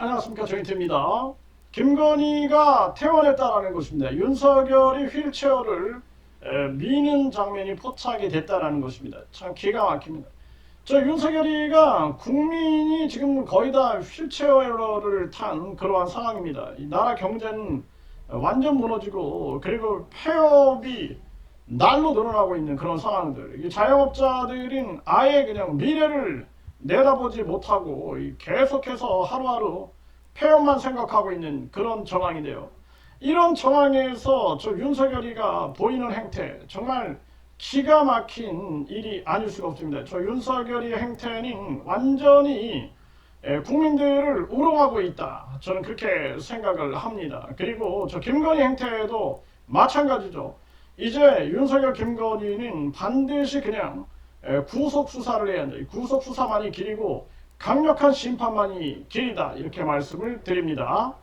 안녕하십니까 조인트입니다. 김건희가 퇴원했다라는 것입니다. 윤석열이 휠체어를 에, 미는 장면이 포착이 됐다라는 것입니다. 참 기가 막힙니다. 저 윤석열이가 국민이 지금 거의 다 휠체어를 탄 그러한 상황입니다. 이 나라 경제는 완전 무너지고 그리고 폐업이 날로 늘어나고 있는 그런 상황들. 이 자영업자들은 아예 그냥 미래를 내다보지 못하고 이 계속해서 하루하루 폐업만 생각하고 있는 그런 정황인데요. 이런 정황에서 저 윤석열이가 보이는 행태 정말 기가 막힌 일이 아닐 수가 없습니다. 저 윤석열이의 행태는 완전히 에, 국민들을 우롱하고 있다. 저는 그렇게 생각을 합니다. 그리고 저 김건희 행태도 마찬가지죠. 이제 윤석열 김건희는 반드시 그냥 에, 구속 수사를 해야 한다. 이 구속 수사만이 길이고 강력한 심판만이 길이다. 이렇게 말씀을 드립니다.